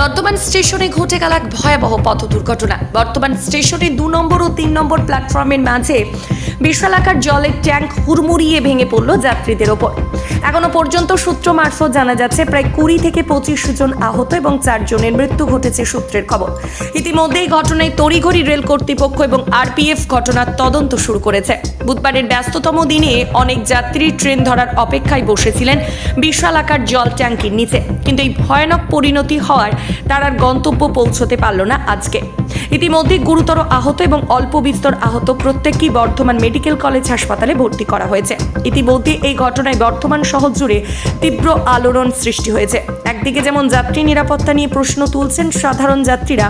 বর্তমান স্টেশনে ঘটে গেল এক ভয়াবহ পথ দুর্ঘটনা। বর্তমান স্টেশনে দু নম্বর ও তিন নম্বর প্ল্যাটফর্মের মাঝে বিশালাকার জলের ট্যাঙ্ক হুড়মুড়িয়ে ভেঙে পড়ল যাত্রীদের ওপর। এখনও পর্যন্ত সূত্র মারফত জানা যাচ্ছে, প্রায় কুড়ি থেকে পঁচিশ জন আহত এবং চারজনের মৃত্যু ঘটেছে সূত্রের খবর। ইতিমধ্যেই ঘটনায় তড়িঘড়ি রেল কর্তৃপক্ষ এবং আরপিএফ ঘটনার তদন্ত শুরু করেছে। বুধবারের ব্যস্ততম দিনে অনেক যাত্রী ট্রেন ধরার অপেক্ষায় বসেছিলেন বিশাল আকার জল ট্যাঙ্কির নিচে। কিন্তু এই ভয়ানক পরিণতি হওয়ার তার আর গন্তব্য পৌঁছতে পারল না আজকে। ইতিমধ্যে গুরুতর আহত এবং অল্প বিস্তর আহত প্রত্যেককেই বর্ধমান মেডিকেল কলেজ হাসপাতালে ভর্তি করা হয়েছে। ইতিমধ্যে এই ঘটনায় বর্ধমান শহর জুড়ে তীব্র আলোড়ন সৃষ্টি হয়েছে। একদিকে যেমন যাত্রী নিরাপত্তা নিয়ে প্রশ্ন তুলছেন সাধারণ যাত্রীরা,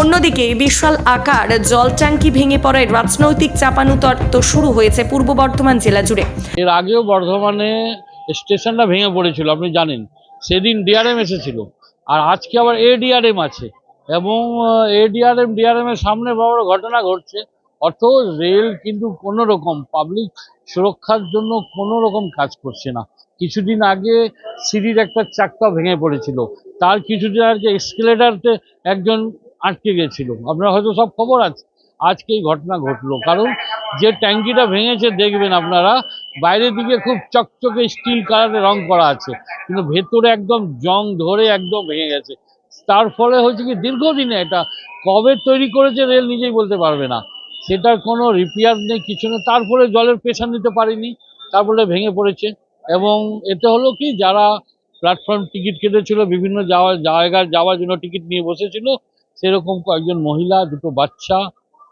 অন্যদিকে বিশাল আকার জল ট্যাঙ্কি ভেঙে পড়ায় রাজনৈতিক চাপানুতর তো শুরু হয়েছে পূর্ব বর্ধমান জেলা জুড়ে। এর আগেও বর্ধমানে স্টেশনটা ভেঙে পড়েছিল, আপনি জানেন। সেদিন ডিআরএম এসেছিল, আর আজকে আবার এডিআরএম আছে। এবং এডিআরএম ডিআরএম ডিআরএম এর সামনে বড় ঘটনা ঘটছে। অর্থ রেল কিন্তু কোনো রকম পাবলিক সুরক্ষার জন্য কোনো রকম কাজ করছে না। কিছুদিন আগে সিঁড়ির একটা চাক্কা ভেঙে পড়েছিল। তার কিছুদিন আগে এক্সকেলেটারতে একজন আটকে গেছিল। আপনার হয়তো সব খবর আছে। আজকে এই ঘটনা ঘটলো। কারণ, যে ট্যাঙ্কিটা ভেঙেছে, দেখবেন আপনারা, বাইরের দিকে খুব চকচকে স্টিল কালারে রং করা আছে। কিন্তু ভেতরে একদম জং ধরে একদম ভেঙে গেছে। তার ফলে হচ্ছে কি, দীর্ঘদিনে এটা কবে তৈরি করেছে রেল নিজেই বলতে পারবে না। সেটার কোনো রিপেয়ার নেই, কিছু নেই। তারপরে জলের প্রেশার নিতে পারেনি তারপরে ভেঙে পড়েছে। এবং এতে হলো কি, যারা প্ল্যাটফর্ম টিকিট কেটেছিল, বিভিন্ন যাওয়া জায়গায় যাওয়ার জন্য টিকিট নিয়ে বসেছিল, সেরকম কয়েকজন মহিলা, দুটো বাচ্চা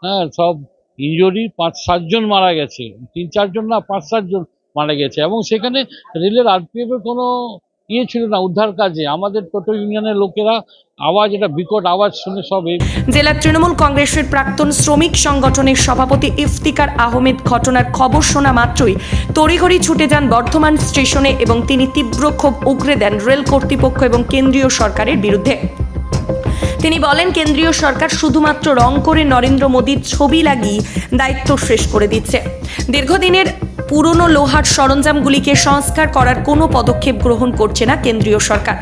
হ্যাঁ সব ইঞ্জুরি পাঁচ, সাতজন মারা গেছে। তিন, চারজন না, পাঁচ, সাতজন মারা গেছে। এবং সেখানে রেলের আরপিএফ এর কোনো ইয়ে ছিল না উদ্ধার কাজে। আমাদের টোটো ইউনিয়নের লোকেরা আওয়াজ এটা বিকট আওয়াজ শুনে সব জেলা তৃণমূল কংগ্রেসের প্রাক্তন শ্রমিক সংগঠনের সভাপতি ইফতিকার আহমেদ ঘটনার খবর শোনা মাত্রই তড়িঘড়ি ছুটে যান বর্ধমান স্টেশনে এবং তিনি তীব্র ক্ষোভ উগরে দেন রেল কর্তৃপক্ষ এবং কেন্দ্রীয় সরকারের বিরুদ্ধে। তিনি বলেন, কেন্দ্রীয় সরকার শুধুমাত্র রং করে নরেন্দ্র মোদীর ছবি লাগিয়ে দায়িত্ব শেষ করে দিচ্ছে। দীর্ঘদিনের পুরনো লোহার সরঞ্জামগুলিকে সংস্কার করার কোনো পদক্ষেপ গ্রহণ করছে না কেন্দ্রীয় সরকার।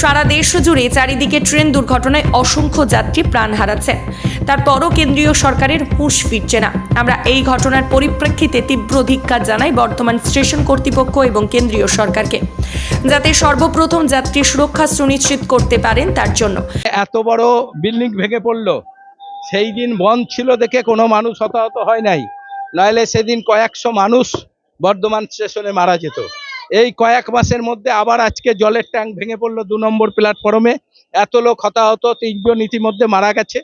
সারা দেশ জুড়ে চারিদিকে ট্রেন দুর্ঘটনায় অসংখ্য যাত্রী প্রাণ হারাচ্ছে। তারপরও কেন্দ্রীয় সরকারের হুঁশ ফিরছে না। আমরা এই ঘটনার পরিপ্রেক্ষিতে তীব্র ধিক্কার জানাই বর্তমান স্টেশন কর্তৃপক্ষ এবং কেন্দ্রীয় সরকারকে। যাতে সর্বপ্রথম যাত্রী সুরক্ষা সুনিশ্চিত করতে পারেন তার জন্য। এত বড় বিল্ডিং ভেঙে পড়ল। সেই দিন বন্ধ ছিল দেখে কোনো মানুষ হতাহত হয় নাই। নইলে সেদিন কয়েকশো মানুষ বর্ধমান স্টেশনে মারা যেত। এই কয়েক মাসের মধ্যে আবার আজকে জলের ট্যাঙ্ক ভেঙে পড়ল দু নম্বর প্ল্যাটফর্মে। এত লোক হতাহত তিনজন ইতিমধ্যে মারা গেছে।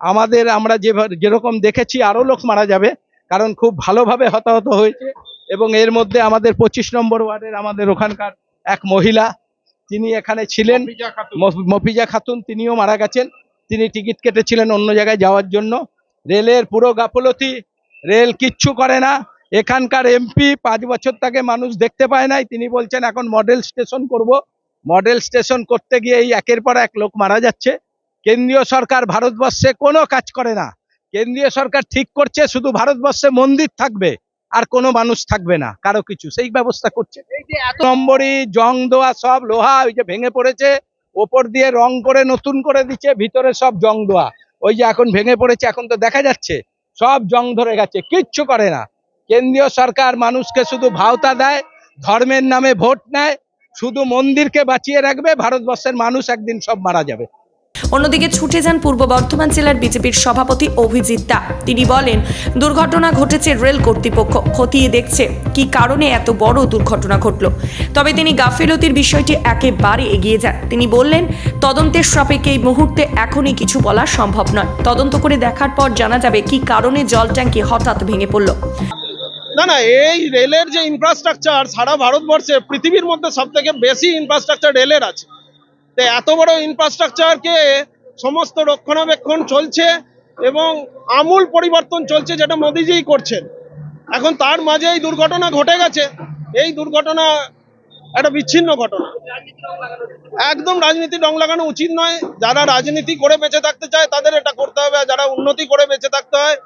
আমাদের আমরা যে যেরকম দেখেছি আরও লোক মারা যাবে কারণ খুব ভালোভাবে হতাহত হয়েছে। এবং এর মধ্যে আমাদের পঁচিশ নম্বর ওয়ার্ডের আমাদের ওখানকার এক মহিলা তিনি এখানে ছিলেন। মফিজা খাতুন তিনিও মারা গেছেন। তিনি টিকিট কেটেছিলেন অন্য জায়গায় যাওয়ার জন্য। রেলের পুরো গাফলতি রেল কিচ্ছু করে না। এখানকার এমপি পাঁচ বছর তাকে মানুষ দেখতে পায় নাই। তিনি বলছেন এখন মডেল স্টেশন করব। মডেল স্টেশন করতে গিয়ে এই একের পর এক লোক মারা যাচ্ছে। কেন্দ্রীয় সরকার ভারতবর্ষে কোনো কাজ করে না। কেন্দ্রীয় সরকার ঠিক করছে শুধু ভারতবর্ষে মন্দির থাকবে আর কোনো মানুষ থাকবে না কারও কিছু। সেই ব্যবস্থা করছে। এই যে এত নম্বরই জং দেওয়া সব লোহা ওই যে ভেঙে পড়েছে ওপর দিয়ে রং করে নতুন করে দিচ্ছে ভিতরে সব জং দেওয়া ওই যে এখন ভেঙে পড়েছে এখন তো দেখা যাচ্ছে সব জং ধরে গেছে কিচ্ছু করে না। কেন্দ্রীয় সরকার মানুষকে শুধু ভাওতা দেয়, ধর্মের নামে ভোট নেয়, শুধু মন্দিরকে বাঁচিয়ে রাখবে, ভারতবর্ষের মানুষ একদিন সব মারা যাবে। অন্যদিকে ছুটে যান পূর্ব বর্ধমান জেলার বিজেপির সভাপতি অভিজিৎ দা। তিনি বলেন, দুর্ঘটনা ঘটেছে রেল কর্তৃপক্ষ, খতিয়ে দেখছে কি কারণে এত বড় দুর্ঘটনা ঘটল। তবে তিনি গাফিলতির বিষয়টি একেবারে এগিয়ে যান। তিনি বললেন, তদন্তের সাপেক্ষে এই মুহূর্তে এখনই কিছু বলা সম্ভব নয়। তদন্ত করে দেখার পর জানা যাবে কি কারণে জল ট্যাঙ্কি হঠাৎ ভেঙে পড়ল। না না, এই রেলের যে ইনফ্রাস্ট্রাকচার সারা ভারতবর্ষে, পৃথিবীর মধ্যে সব থেকে বেশি ইনফ্রাস্ট্রাকচার রেলের আছে। তো এত বড় ইনফ্রাস্ট্রাকচারকে সমস্ত রক্ষণাবেক্ষণ চলছে এবং আমূল পরিবর্তন চলছে যেটা মোদিজিই করছেন। এখন তার মাঝে এই দুর্ঘটনা ঘটে গেছে। এই দুর্ঘটনা একটা বিচ্ছিন্ন ঘটনা। একদম রাজনীতি রং লাগানো উচিত নয়। যারা রাজনীতি করে বেঁচে থাকতে চায়, তাদের এটা করতে হবে। আর যারা উন্নতি করে বেঁচে থাকতে হয়,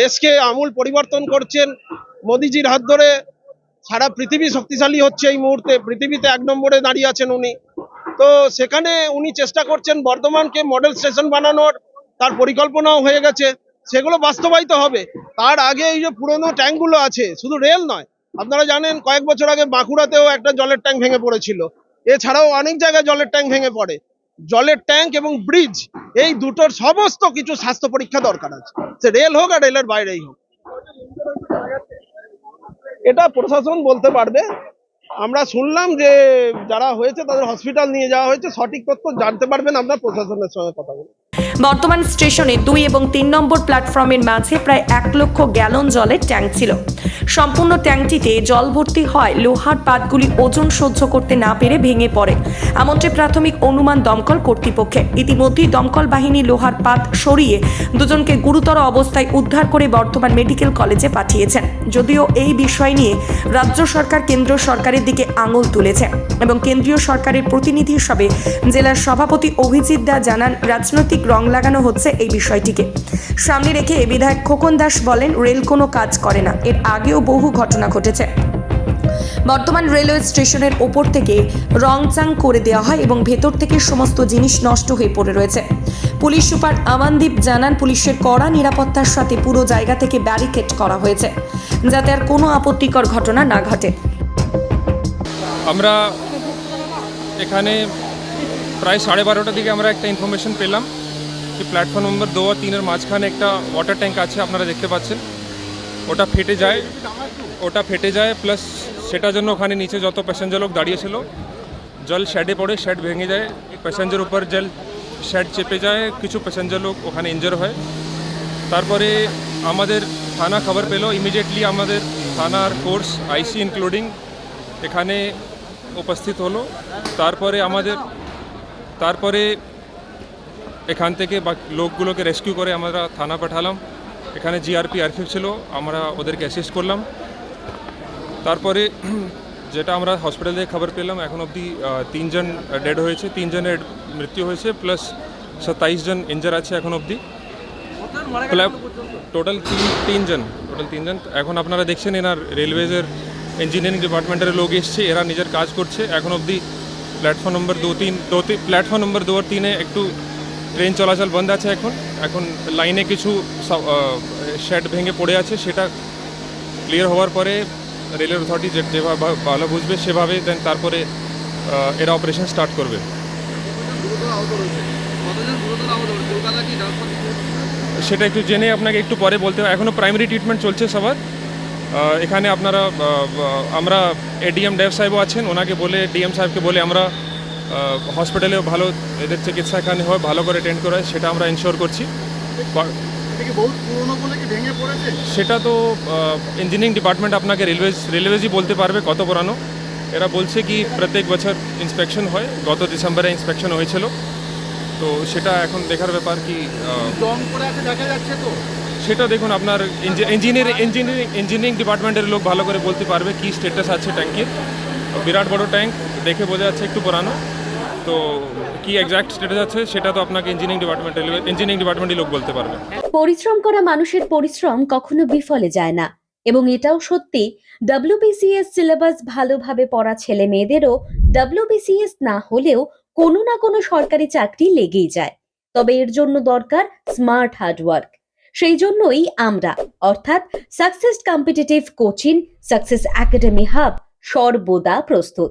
দেশকে আমূল পরিবর্তন করছেন। মোদিজির হাত ধরে সারা পৃথিবী শক্তিশালী হচ্ছে এই মুহূর্তে, পৃথিবীতে এক নম্বরে দাঁড়িয়ে আছেন উনি। তো সেখানে উনি চেষ্টা করছেন বর্ধমানকে মডেল স্টেশন বানানোর, তার পরিকল্পনাও হয়ে গেছে, সেগুলো বাস্তবায়িত হবে। তার আগে এই যে পুরনো ট্যাঙ্কগুলো আছে, শুধু রেল নয়, আপনারা জানেন কয়েক বছর আগে বাঁকুড়াতেও একটা জলের ট্যাঙ্ক ভেঙে পড়েছিল। এছাড়াও অনেক জায়গায় জলের ট্যাঙ্ক ভেঙে পড়ে। জলের ট্যাঙ্ক এবং ব্রিজ, এই দুটোর সমস্ত কিছু স্বাস্থ্য পরীক্ষা দরকার আছে। সে রেল হোক আর রেলের বাইরেই হোক। এটা প্রশাসন বলতে পারবে। আমরা শুনলাম যে যারা হয়েছে তাদের হসপিটাল নিয়ে যাওয়া হয়েছে, সঠিক তথ্য জানতে পারবেন আপনার প্রশাসনের সঙ্গে কথা বলে বর্তমান স্টেশনে দুই এবং তিন নম্বর প্ল্যাটফর্মের মাঝে প্রায় এক লক্ষ গ্যালন জলের ট্যাঙ্ক ছিল। সম্পূর্ণ ট্যাঙ্কটিতে জল ভর্তি হয়। লোহার পাতগুলি ওজন সহ্য করতে না পেরে ভেঙে পড়ে। এমনটি প্রাথমিক অনুমান দমকল কর্তৃপক্ষের। ইতিমধ্যেই দমকল বাহিনী লোহার পাত সরিয়ে দুজনকে গুরুতর অবস্থায় উদ্ধার করে বর্তমান মেডিকেল কলেজে পাঠিয়েছেন। যদিও এই বিষয় নিয়ে রাজ্য সরকার কেন্দ্র সরকারের দিকে আঙুল তুলেছে এবং কেন্দ্রীয় সরকারের প্রতিনিধি হিসাবে জেলার সভাপতি অভিজিৎ দা জানান, রাজনৈতিক রং লাগানো হচ্ছে এই বিষয়টিকে। সামনে রেখে বিধায়ক খোকন দাস বলেন, রেল কোনো কাজ করে না। এর আগেও বহু ঘটনা ঘটেছে। বর্তমান রেলওয়ে স্টেশনের ওপর থেকে রংচাং করে দেওয়া হয় এবং ভেতর থেকে সমস্ত জিনিস নষ্ট হয়ে পড়ে রয়েছে। পুলিশ সুপার আমানদীপ জানান, পুলিশের কড়া নিরাপত্তার সাথে পুরো জায়গা থেকে ব্যারিকেড করা হয়েছে, যাতে আর কোনো আপত্তিকর ঘটনা না ঘটে। আমরা এখানে প্রায় সাড়ে বারোটার দিকে আমরা একটা ইনফরমেশন পেলাম। যে প্ল্যাটফর্ম নম্বর দু আর তিনের মাঝখানে একটা ওয়াটার ট্যাঙ্ক আছে, আপনারা দেখতে পাচ্ছেন। ওটা ফেটে যায়, ওটা ফেটে যায় প্লাস সেটার জন্য ওখানে নিচে যত প্যাসেঞ্জার লোক দাঁড়িয়েছিল, জল শ্যাডে পড়ে শ্যাড ভেঙে যায়। প্যাসেঞ্জার উপর জল শ্যাড চেপে যায়, কিছু প্যাসেঞ্জার লোক ওখানে ইনজার হয়। তারপরে আমাদের থানা খবর পেল ইমিডিয়েটলি আমাদের থানার ফোর্স আইসি ইনক্লুডিং এখানে উপস্থিত হলো। তারপরে আমাদের, তারপরে এখান থেকে লোকগুলোকে রেস্কিউ করে আমরা থানা পাঠালাম। এখানে জিআরপি আরফিফ ছিল, আমরা ওদেরকে অ্যাসিস্ট করলাম। তারপরে যেটা আমরা হসপিটাল থেকে খবর পেলাম, এখন অবধি তিনজন ডেড হয়েছে, তিনজনের মৃত্যু হয়েছে প্লাস সাতাইশ জন ইঞ্জার আছে এখন অবধি। টোটাল তিন, তিনজন টোটাল তিনজন। এখন আপনারা দেখছেন এনার রেলওয়েজের ইঞ্জিনিয়ারিং ডিপার্টমেন্টের লোক এসছে, এরা নিজের কাজ করছে। এখন অবধি প্ল্যাটফর্ম নম্বর দু, তিন, দু প্ল্যাটফর্ম নম্বর দু আর তিনে একটু ট্রেন চলাচল বন্ধ আছে এখন। এখন লাইনে কিছু শেড ভেঙে পড়ে আছে, সেটা ক্লিয়ার হওয়ার পরে রেলের অথরিটি যেভাবে ভালো বুঝবে, সেভাবে দেন তারপরে এরা অপারেশন স্টার্ট করবে। সেটা একটু জেনে আপনাকে একটু পরে বলতে হবে। এখনও প্রাইমারি ট্রিটমেন্ট চলছে সবার। এখানে আপনারা আমরা এডিএম ডেভ সাহেবও আছেন। ওনাকে বলে ডিএম সাহেবকে বলে আমরা হসপিটালেও ভালো এদের চিকিৎসা এখানে হয় ভালো করে অ্যাটেন্ড করা হয় সেটা আমরা ইনশোর করছি। সেটা তো ইঞ্জিনিয়ারিং ডিপার্টমেন্ট আপনাকে রেলওয়েজ রেলওয়েজই বলতে পারবে কত পুরানো। এরা বলছে কি প্রত্যেক বছর ইন্সপেকশন হয় গত ডিসেম্বরে ইন্সপেকশন হয়েছিল। তো সেটা এখন দেখার ব্যাপার কি সেটা দেখুন আপনার ইঞ্জিনিয়ারিং ইঞ্জিনিয়ারিং ইঞ্জিনিয়ারিং ডিপার্টমেন্টের লোক ভালো করে বলতে পারবে কি স্টেটাস আছে ট্যাঙ্কের বিরাট বড় ট্যাঙ্ক দেখে বোঝা যাচ্ছে একটু পুরানো। তো কি এক্স্যাক্ট স্টেটাস আছে সেটা তো আপনাকে ইঞ্জিনিয়ারিং ডিপার্টমেন্টের ইঞ্জিনিয়ারিং ডিপার্টমেন্টের লোক বলতে পারবে। পরিশ্রম করা মানুষের পরিশ্রম কখনো বিফলে যায় না এবং এটাও সত্যি ডব্লিউবিসিএস সিলেবাস ভালোভাবে পড়া ছেলে মেয়েদেরও ডব্লিউবিসিএস না হলেও কোনো না কোনো সরকারি চাকরি লেগেই যায়। তবে এর জন্য দরকার স্মার্ট হার্ডওয়ার্ক সেই জন্যই আমরা, অর্থাৎ success competitive coaching success academy hub সর্বদা প্রস্তুত।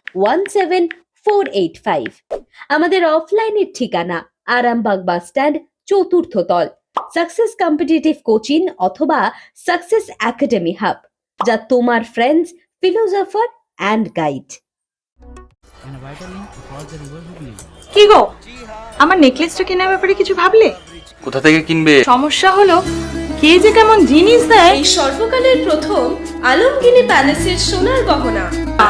one seven four eight five আমাদের অফলাইনের ঠিকানা আরামবাগ বাস স্ট্যান্ড চতুর্থ তল। সাকসেস কম্পিটিটিভ কোচিং অথবা সাকসেস একাডেমি হাব যা তোমার ফ্রেন্ডস ফিলোজফার অ্যান্ড গাইড কি গো? আমার নেকলেসটা কেনার ব্যাপারে কিছু ভাবলে? কোথা থেকে কিনবে? সমস্যা হলো কে যে কেমন জিনিস দেয়? এই সর্বকালের প্রথম আলমগিনি প্যালেসের সোনার গহনা।